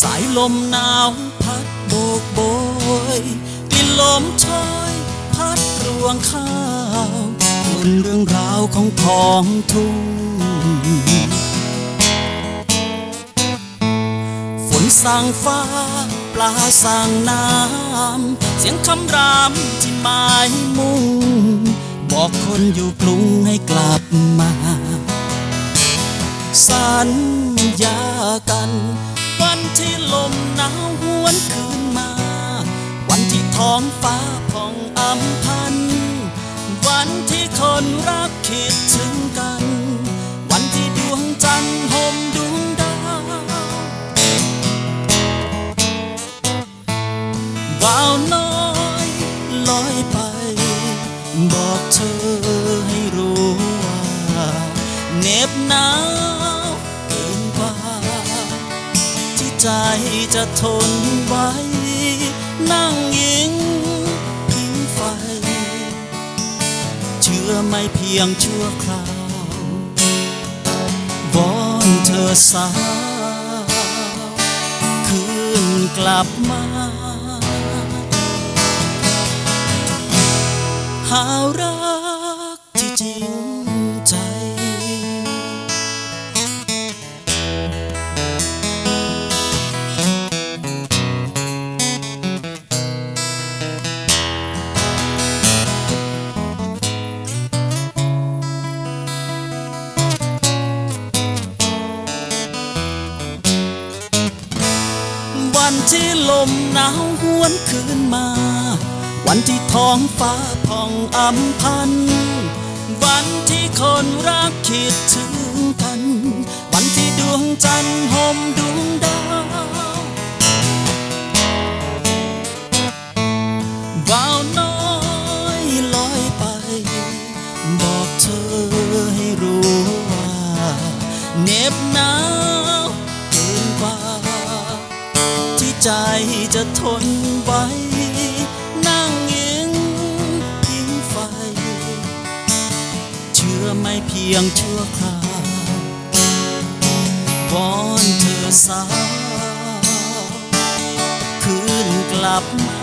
สายลมหนาวพัดโบกโบยกลิ่นลมชอยพัดรวงข้าวกลุ่นเรื่องราวของท้องทุ่งฝนสั่งฟ้าปลาสั่งน้ำเสียงคำรามที่หมายมุ่ง บอกคนอยู่กรุงให้กลับมา สัญญากัน ที่ลมหนาวหวนคืนมา วันที่ท้องฟ้าผ่องอำพัน วันที่คนรักคิดถึงกัน วันที่ดวงจันทร์ห่มดวงดาว บ่าวน้ ใจจะทนไว้ นั่งยิงพิงไฟ เชื่อไม่เพียงชั่วคราววอนเธอสาวคืนกลับมา หารัก ที่ลมหนาวหวนคืนมา วันที่ท้องฟ้าผ่องอำพัน วันที่คนรักคิดถึงกัน วันที่ดวงจันทร์ห่มดวงดาว บ่าวน้อยลอยไป บอกเธอให้รู้ว่าเหน็บหนา ใจจะทนไว้นั่งยิงพิงไฟ เชื่อไม่เพียงชั่วคราววอนเธอสาวคืนกลับมา